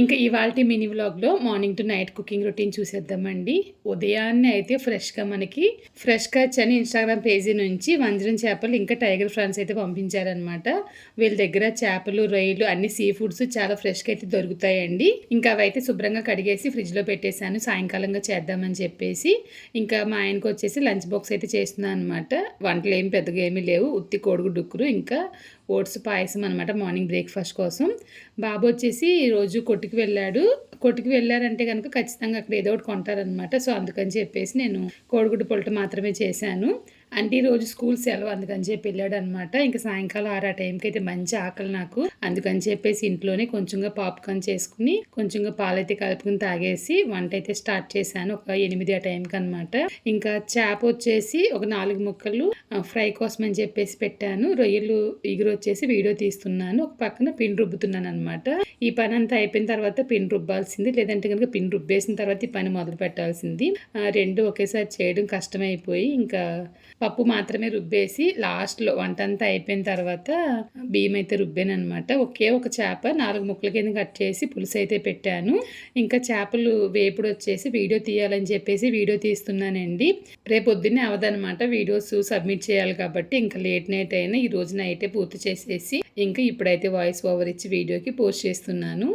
ఇంకా ఇవాళ మినీ వ్లాగ్లో morning to night cooking routine చూసేద్దామండి. ఉదయాన్నే అయితే ఫ్రెష్గా మనకి ఫ్రెష్ కచ్ అని ఇన్స్టాగ్రామ్ పేజీ నుంచి వంజరం చేపలు ఇంకా టైగర్ ఫ్రాన్స్ అయితే పంపించారనమాట వీళ్ళ దగ్గర చేపలు రొయ్యలు అన్ని సీ ఫుడ్స్ చాలా ఫ్రెష్గా అయితే దొరుకుతాయండి. ఇంకా అవైతే శుభ్రంగా కడిగేసి ఫ్రిడ్జ్లో పెట్టేశాను. సాయంకాలంగా చేద్దామని చెప్పేసి ఇంకా మా ఆయనకు వచ్చేసి లంచ్ బాక్స్ అయితే చేస్తున్నాను అనమాట వంటలు ఏమి పెద్దగా ఏమీ లేవు. ఉత్తి కోడుగుడ్డుక్కురు ఇంకా ఓట్స్ పాయసం అనమాట మార్నింగ్ బ్రేక్ఫాస్ట్ కోసం. బాబు వచ్చేసి రోజు కొట్టుకు వెళ్ళాడు. కొట్టుకు వెళ్ళారంటే కనుక ఖచ్చితంగా అక్కడ ఏదో ఒకటి కొంటారనమాట సో అందుకని చెప్పేసి నేను కోడిగుడ్డు పొలట మాత్రమే చేశాను. అంటే ఈ రోజు స్కూల్ సెలవు అందుకని చెప్పి వెళ్ళాడు అనమాట ఇంకా సాయంకాలం ఆరు ఆ టైంకి అయితే మంచి ఆకలి నాకు. అందుకని చెప్పేసి ఇంట్లోనే కొంచెంగా పాప్కార్న్ చేసుకుని కొంచెంగా పాలైతే కలుపుకుని తాగేసి వంట అయితే స్టార్ట్ చేశాను ఒక ఎనిమిది ఆ టైంకి అనమాట ఇంకా చేప వచ్చేసి ఒక నాలుగు ముక్కలు ఫ్రై కోసం అని చెప్పేసి పెట్టాను. రొయ్యలు ఇగురు వచ్చేసి వీడియో తీస్తున్నాను. ఒక పక్కన పిన్ రుబ్బుతున్నాను అనమాట ఈ పని అంతా అయిపోయిన తర్వాత పిన్ రుబ్బాల్సింది. లేదంటే కనుక పిన్ రుబ్బేసిన తర్వాత ఈ పని మొదలు పెట్టాల్సింది. రెండు ఒకేసారి చేయడం కష్టమైపోయి ఇంకా పప్పు మాత్రమే రుబ్బేసి లాస్ట్లో వంట అంతా అయిపోయిన తర్వాత బియ్యం అయితే రుబ్బాను అనమాట ఒకే ఒక చేప నాలుగు ముక్కల కింద కట్ చేసి పులుసు అయితే పెట్టాను. ఇంకా చేపలు వేపుడు వచ్చేసి వీడియో తీయాలని చెప్పేసి వీడియో తీస్తున్నానండి. రేపు పొద్దున్నే అవదనమాట వీడియోస్ సబ్మిట్ చేయాలి కాబట్టి ఇంకా లేట్ నైట్ అయినా ఈ రోజు నైటే పూర్తి చేసేసి ఇంకా ఇప్పుడైతే వాయిస్ ఓవర్ ఇచ్చి వీడియోకి పోస్ట్ చేస్తున్నాను.